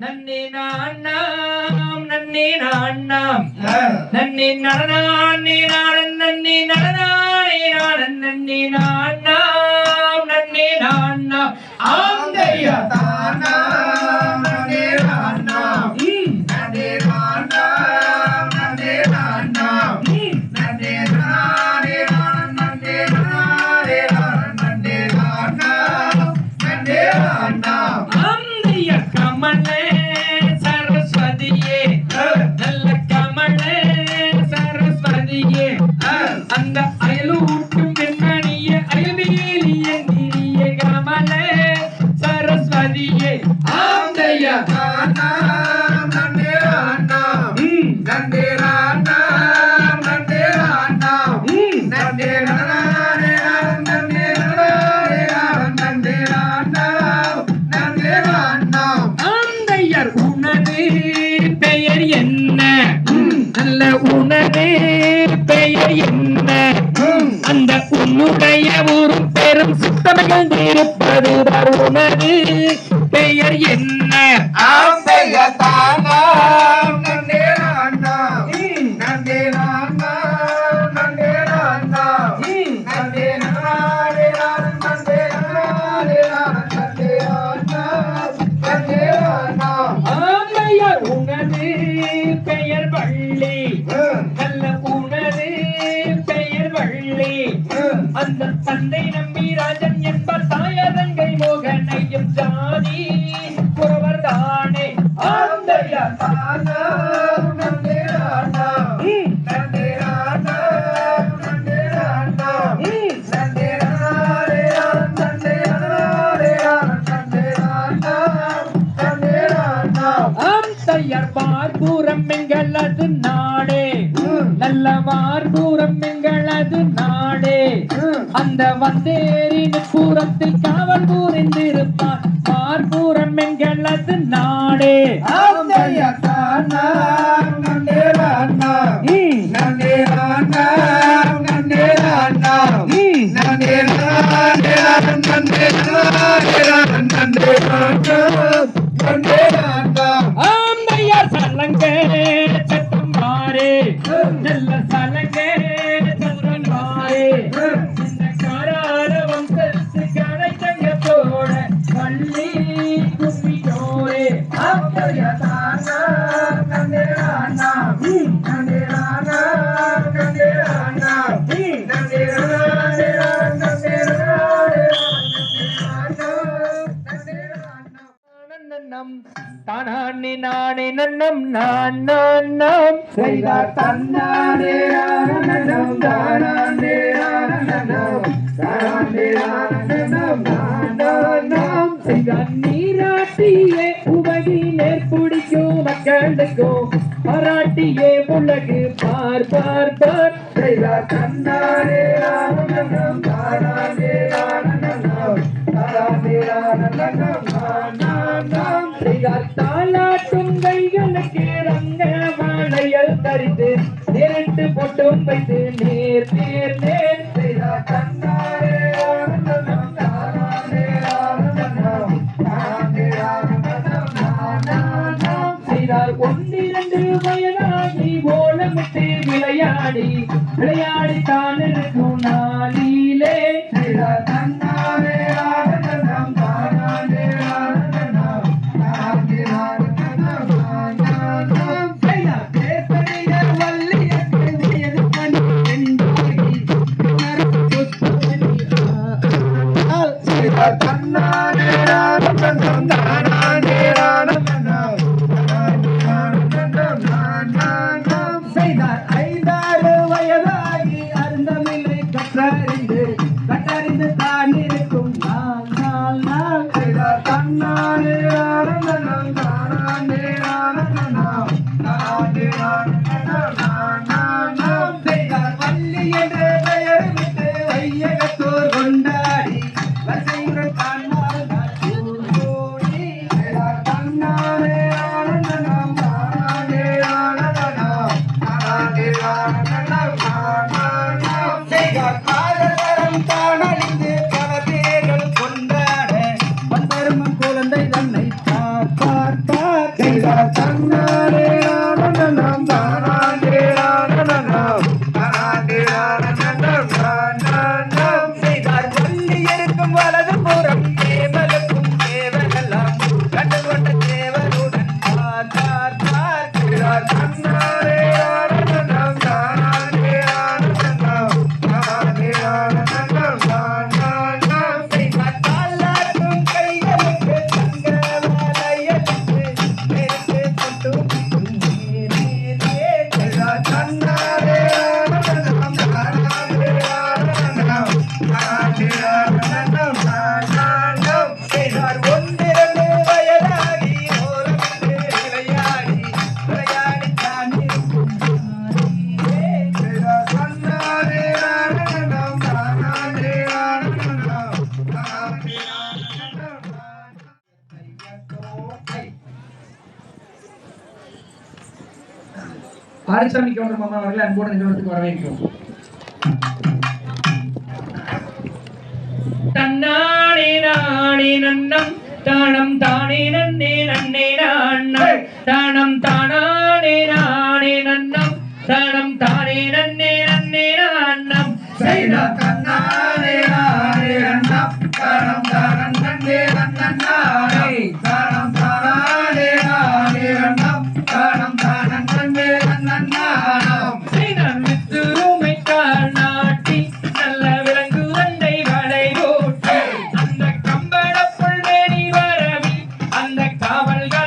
நன்னி நான்னாம் நன்னி நான்னாம் நன்னி நடனானி நாடன் நன்னி நடனானி நாடன் நன்னி நான்னாம் நன்னி நான்னாம் ஆந்தையா தானாம் நன்னே நானாம் ம், நன்னே நானாம் நன்னே நானாம் ம். நன்னே நானே நான் நன்னே நானே நான் நன்னே நானாம் நன்னே நானாம் ஆந்தைய கமலே நல்ல உனது பெயர் என்ன? அந்த உன்னுடைய ஒரு பெரும் சுத்தமைகள் இருப்பது உனது பெயர் என்ன? அந்த தந்தை நம்பி ராஜன் என்பர் தாயரங்கை மோகனையும் ஜாதி புறவர் தானே. ஆந்தையர் தானாம் நன்னே நானாம் ம், ஆந்தையர் பார்பூரம் எங்களது அந்த வந்தேரின் பூரத்தில் காவல் புரிந்திருப்பார் பார்பூரம் எங்களது நாடே. ஆந்தைய தானானி நானே நன்னம் நான் நான் நாம் செய்தார் தன்னானே ஆனந்தம் தானானே ஆனந்தம் தானானே ஆனந்தம் நானாம் செய்தான் நீராட்டியே உவகி நேர்பிடிக்கும் மக்களுக்கும் பாராட்டியே உலகு பார் பார் பார். செய்தார் தன்னானே ஆனந்தம் தானானே ஆனந்தம் தானானே ஆனந்தம் நானாம் செய்தார் தாளாட்டும் கைகளுக்கு ரங்க வாழையல் தரித்து நேரிட்டு போட்டும் வைத்து நேர் செய்தார் தன்னானே செய்தார் தன்னானே பாரிசாமி கவுண்டர் மாமா அவர்களை அன்போடு நிறுவனத்துக்கு வரவேற்கிறோம். தன்னானே நானே நன்னம் தானம் தானே நன்னே நன்னே நான்னால் தானம் தானானே நானே நன்னம் தானம் தானே நன்னே நன்னே நான்னம். செய்த தன்னானே நானே நன்னம் தானம் தானம் நன்னே நன்னே Apa?